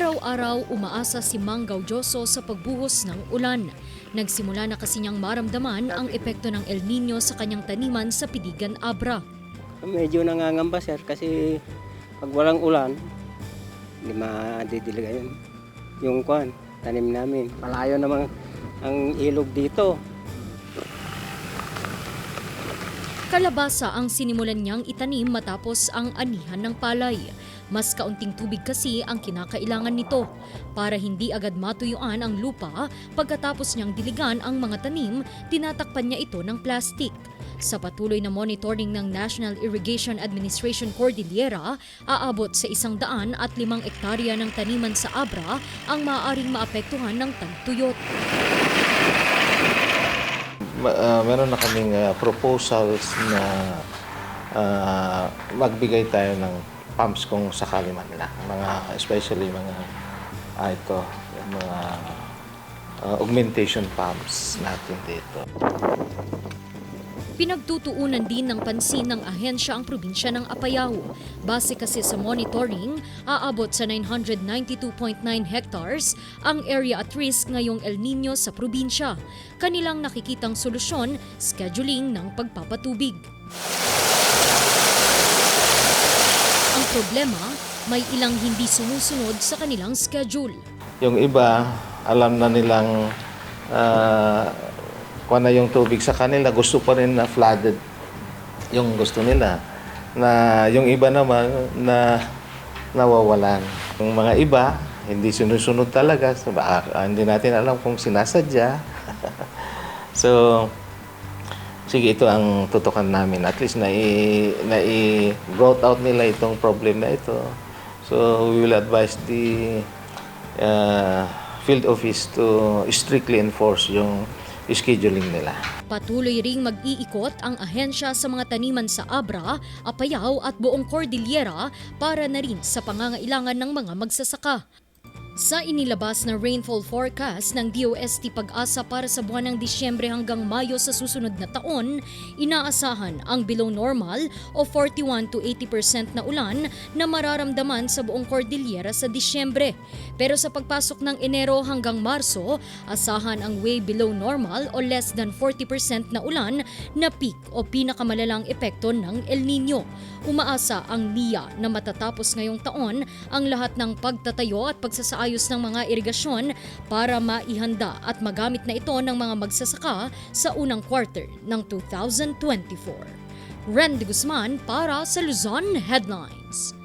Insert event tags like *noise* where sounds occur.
Araw-araw umaasa si Mang Gaudioso sa pagbuhos ng ulan. Nagsimula na kasi niyang maramdaman ang epekto ng El Nino sa kanyang taniman sa Pidigan Abra. Medyo nangangamba sir kasi pag walang ulan, hindi madidiliga yun. Yung kwan, tanim namin. Malayo naman ang ilog dito. Kalabasa ang sinimulan niyang itanim matapos ang anihan ng palay. Mas kaunting tubig kasi ang kinakailangan nito para hindi agad matuyuan ang lupa pagkatapos niyang diligan ang mga tanim, tinatakpan niya ito ng plastik. Sa patuloy na monitoring ng National Irrigation Administration Cordillera, aabot sa isang daan at limang ektarya ng taniman sa Abra ang maaaring maapektuhan ng tagtuyot. Ah, meron na kaming ah, proposals na ah, magbigay tayo ng pumps kung sakali man lang. Mga, especially mga, ah, ito, mga ah, augmentation pumps natin dito. Pinagtutuunan din ng pansin ng ahensya ang probinsya ng Apayao. Base kasi sa monitoring, aabot sa 992.9 hectares ang area at risk ngayong El Nino sa probinsya. Kanilang nakikitang solusyon, scheduling ng pagpapatubig. Problema, may ilang hindi sumusunod sa kanilang schedule. Yung iba, alam na nilang uh, kung na yung tubig sa kanila, gusto pa rin na flooded yung gusto nila. Na yung iba naman na nawawalan. Yung mga iba, hindi sinusunod talaga. So, baka, ah, hindi natin alam kung sinasadya. *laughs* so, sige, ito ang tutukan namin. At least nai, nai-brought out nila itong problem na ito. So, we will advise the uh, field office to strictly enforce yung scheduling nila. Patuloy ring mag-iikot ang ahensya sa mga taniman sa Abra, Apayao at buong Cordillera para na rin sa pangangailangan ng mga magsasaka. Sa inilabas na rainfall forecast ng DOST Pag-asa para sa buwan ng Disyembre hanggang Mayo sa susunod na taon, inaasahan ang below normal o 41 to 80% na ulan na mararamdaman sa buong Cordillera sa Disyembre. Pero sa pagpasok ng Enero hanggang Marso, asahan ang way below normal o less than 40% na ulan na peak o pinakamalalang epekto ng El Nino. Umaasa ang NIA na matatapos ngayong taon ang lahat ng pagtatayo at pagsasaayos ng mga irigasyon para maihanda at magamit na ito ng mga magsasaka sa unang quarter ng 2024. Randy Guzman para sa Luzon Headlines.